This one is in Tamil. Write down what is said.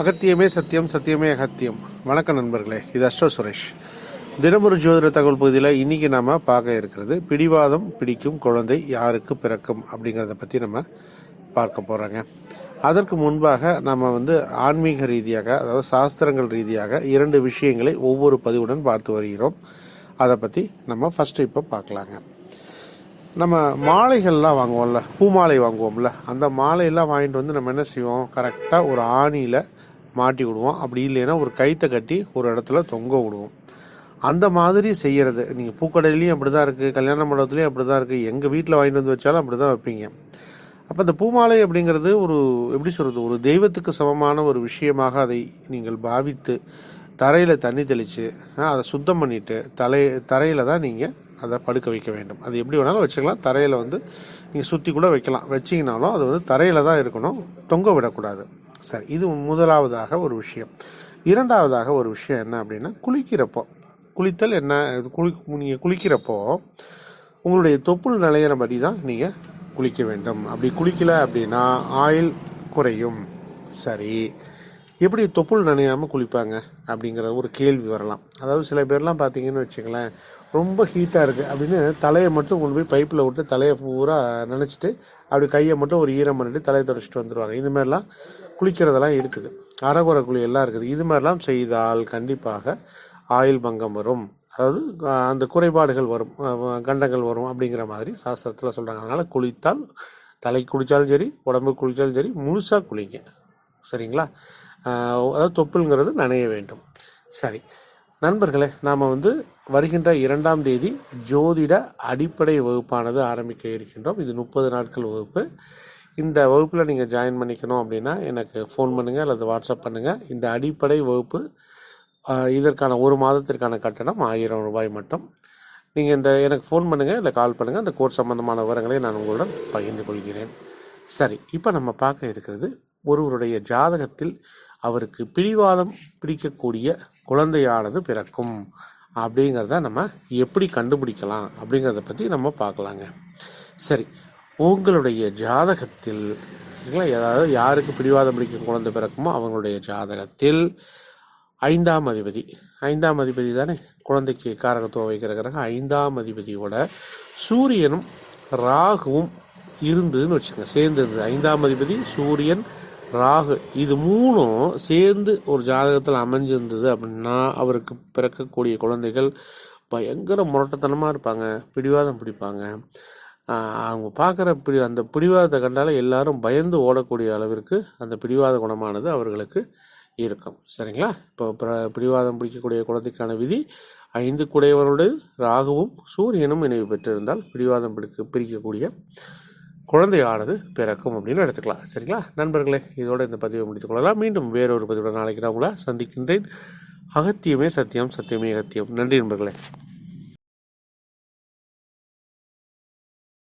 அகத்தியமே சத்தியம் சத்தியமே அகத்தியம். வணக்கம் நண்பர்களே இது அஸ்ட்ரோ சுரேஷ். தினமொரு ஜோதிட தகவல் பகுதியில் இன்னைக்கு நாம பார்க்க இருக்கிறது பிடிவாதம் பிடிக்கும் குழந்தை யாருக்கு பிறக்கும் அப்படிங்கிறத பற்றி நம்ம பார்க்க போகிறோங்க அதற்கு முன்பாக நம்ம வந்து ஆன்மீக ரீதியாக அதாவது சாஸ்திரங்கள் ரீதியாக இரண்டு விஷயங்களை ஒவ்வொரு பதிவுடன் பார்த்து வருகிறோம். அதை பற்றி நம்ம ஃபஸ்ட்டு இப்போ பார்க்கலாங்க. நம்ம மாலைகள்லாம் வாங்குவோம்ல பூ மாலை வாங்குவோம்ல அந்த மாலையெல்லாம் வாங்கிட்டு வந்து நம்ம என்ன செய்வோம்? கரெக்டாக ஒரு ஆணியில் மாட்டி விடுவோம். அப்படி இல்லைன்னா ஒரு கைத்தை கட்டி ஒரு இடத்துல தொங்க விடுவோம். அந்த மாதிரி செய்கிறது நீங்கள் பூக்கடையிலையும் அப்படி தான் இருக்குது கல்யாண மண்டபத்துலேயும் அப்படி தான் இருக்குது எங்கள் வீட்டில் வாங்கிட்டு வந்து வச்சாலும் அப்படி தான் வைப்பீங்க. அப்போ இந்த பூமாலை அப்படிங்கிறது ஒரு எப்படி சொல்கிறது ஒரு தெய்வத்துக்கு சமமான ஒரு விஷயமாக அதை நீங்கள் பாவித்து தரையில் தண்ணி தெளித்து அதை சுத்தம் பண்ணிவிட்டு தலை தரையில் தான் நீங்கள் அதை படுக்க வைக்க வேண்டும். அது எப்படி வேணாலும் வச்சுக்கலாம். தரையில் வந்து நீங்கள் சுற்றி கூட வைக்கலாம். வச்சிங்கனாலும் அது வந்து தரையில் தான் இருக்கணும். தொங்க விடக்கூடாது. சரி இது முதலாவதாக ஒரு விஷயம். இரண்டாவதாக ஒரு விஷயம் என்ன அப்படின்னா குளிக்கிறப்போ. குளித்தல் என்ன இது குளி நீங்கள் குளிக்கிறப்போ உங்களுடைய தொப்புள் நிலையிறபடி தான் நீங்கள் குளிக்க வேண்டும். அப்படி குளிக்கல அப்படின்னா ஆயில் குறையும். சரி. எப்படி தொப்புள் நனையாமல் குளிப்பாங்க அப்படிங்கிற ஒரு கேள்வி வரலாம். அதாவது சில பேர்லாம் பார்த்தீங்கன்னு வச்சுங்களேன் ரொம்ப ஹீட்டாக இருக்குது அப்படின்னு தலையை மட்டும் கொண்டு போய் பைப்பில் விட்டு தலையை பூரா நினச்சிட்டு அப்படி கையை மட்டும் ஒரு ஈரம் பண்ணிட்டு தலையை தொடச்சிட்டு வந்துடுவாங்க இதுமாரிலாம் குளிக்கிறதெல்லாம் இருக்குது. அறகுறை குழி எல்லாம் இருக்குது. இது மாதிரிலாம் செய்தால் கண்டிப்பாக ஆயுள் பங்கம் வரும். அதாவது அந்த குறைபாடுகள் வரும். கண்டங்கள் வரும் அப்படிங்கிற மாதிரி சாஸ்திரத்தில் சொல்கிறாங்க அதனால் குளித்தால் தலை குளித்தாலும் சரி உடம்பு குளித்தாலும் சரி முழுசாக குளிங்க. சரிங்களா? அதாவது தொப்புள்ங்கிறது நனைய வேண்டும். சரி. நண்பர்களே நாம் வந்து வருகின்ற இரண்டாம் தேதி ஜோதிட அடிப்படை வகுப்பானது ஆரம்பிக்க இருக்கின்றோம். இது முப்பது நாட்கள் வகுப்பு. இந்த வகுப்பில் நீங்கள் ஜாயின் பண்ணிக்கணும் அப்படின்னா எனக்கு ஃபோன் பண்ணுங்கள் அல்லது வாட்ஸ்அப் பண்ணுங்கள் இந்த அடிப்படை வகுப்பு இதற்கான ஒரு மாதத்திற்கான கட்டணம் ஆயிரம் ரூபாய் மட்டும். நீங்கள் இந்த எனக்கு ஃபோன் பண்ணுங்கள் இல்லை கால் பண்ணுங்கள் அந்த கோர்ஸ் சம்மந்தமான விவரங்களை நான் உங்களுடன் பகிர்ந்து கொள்கிறேன். சரி இப்போ நம்ம பார்க்க இருக்கிறது ஒருவருடைய ஜாதகத்தில் அவருக்கு பிடிவாதம் பிடிக்கக்கூடிய குழந்தையானது பிறக்கும். அப்படிங்கிறத நம்ம எப்படி கண்டுபிடிக்கலாம் அப்படிங்கிறத பற்றி நம்ம பார்க்கலாங்க. சரி உங்களுடைய ஜாதகத்தில் சரிங்களா? ஏதாவது யாருக்கு பிடிவாதம் பிடிக்கும் குழந்தை பிறக்குமோ அவங்களுடைய ஜாதகத்தில் ஐந்தாம் அதிபதி. ஐந்தாம் அதிபதி தானே? குழந்தைக்கு காரகத்துவம் வைக்கிற கிரகம் ஐந்தாம் அதிபதியோட சூரியனும் ராகுவும் இருந்ததுன்னு வச்சுக்கோங்க. சேர்ந்து இருந்தது ஐந்தாம் அதிபதி சூரியன் ராகு. இது மூணும் சேர்ந்து ஒரு ஜாதகத்தில் அமைஞ்சிருந்தது அப்படின்னா அவருக்கு பிறக்கக்கூடிய குழந்தைகள் பயங்கர முரட்டத்தனமாக இருப்பாங்க பிடிவாதம் பிடிப்பாங்க. அவங்க பார்க்குற பிடி அந்த பிடிவாதத்தை கண்டாலே எல்லாரும் பயந்து ஓடக்கூடிய அளவிற்கு அந்த பிடிவாத குணமானது அவர்களுக்கு இருக்கும். சரிங்களா? இப்போ பிர- பிடிவாதம் பிடிக்கக்கூடிய குழந்தைக்கான விதி ஐந்து குடையவருடைய ராகுவும் சூரியனும் இணைவு பெற்றிருந்தால் பிடிவாதம் பிடிக்க பிரிக்கக்கூடிய குழந்தையானது பிறக்கும் அப்படின்னு எடுத்துக்கலாம். சரிங்களா? நண்பர்களே இதோட இந்த பதிவை முடித்துக் கொள்ளலாம். மீண்டும் வேறொரு பதிவுடன் நாளைக்கு நான் உங்களை சந்திக்கின்றேன். அகத்தியமே சத்தியம் சத்தியமே அகத்தியம். நன்றி நண்பர்களே.